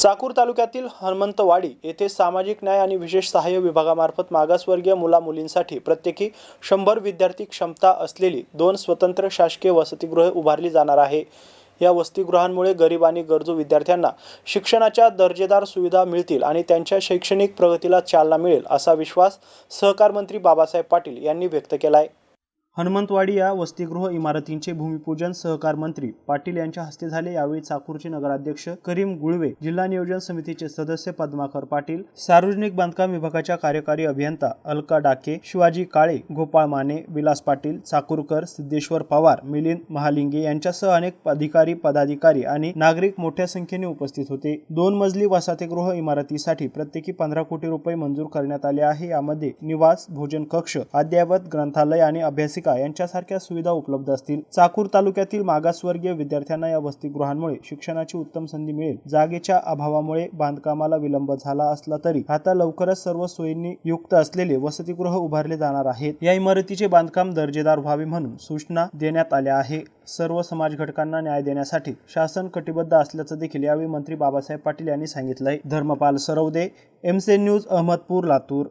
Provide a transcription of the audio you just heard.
चाकूर तालुक्यातील हनुमंतवाडी येथे सामाजिक न्याय आणि विशेष सहाय्य विभागामार्फत मागासवर्गीय मुला मुलींसाठी प्रत्येकी शंभर विद्यार्थी क्षमता असलेली दोन स्वतंत्र शासकीय वसतिगृहे उभारली जाणार आहे. या वसतिगृहांमुळे गरीब आणि गरजू विद्यार्थ्यांना शिक्षणाच्या दर्जेदार सुविधा मिळतील आणि त्यांच्या शैक्षणिक प्रगतीला चालना मिळेल असा विश्वास सहकार मंत्री बाबासाहेब पाटील यांनी व्यक्त केला आहे हनुमंतवाडी या वसतिगृह इमारतींचे भूमिपूजन सहकार मंत्री पाटील यांच्या हस्ते झाले. यावेळी चाकूरचे नगराध्यक्ष करीम गुळवे जिल्हा नियोजन समितीचे सदस्य पद्माकर पाटील सार्वजनिक बांधकाम विभागाच्या कार्यकारी अभियंता अलका डाके शिवाजी काळे गोपाळ माने विलास पाटील चाकूरकर सिद्धेश्वर पवार मिलिंद महालिंगे यांच्यासह अनेक अधिकारी पदाधिकारी आणि नागरिक मोठ्या संख्येने उपस्थित होते. दोन मजली वसतिगृह इमारतीसाठी प्रत्येकी पंधरा कोटी रुपये मंजूर करण्यात आले आहे. यामध्ये निवास भोजन कक्ष अद्ययावत ग्रंथालय आणि अभ्यासिक यांच्यासारख्या सुविधा उपलब्ध असतील. चाकूर तालुक्यातील मागासवर्गीय विद्यार्थ्यांना या वसतिगृहांमुळे शिक्षणाची उत्तम संधी मिळेल. जागेच्या अभावामुळे बांधकामाला विलंब झाला असला तरी आता लवकरच सर्व सोयींनी युक्त असलेले वसतिगृह उभारले जाणार आहेत. या इमारतीचे बांधकाम दर्जेदार व्हावे म्हणून सूचना देण्यात आल्या आहे. सर्व समाज घटकांना न्याय देण्यासाठी शासन कटिबद्ध असल्याचं देखील यावेळी मंत्री बाबासाहेब पाटील यांनी सांगितलंय. धर्मपाल सरवदे एमसे न्यूज अहमदपूर लातूर.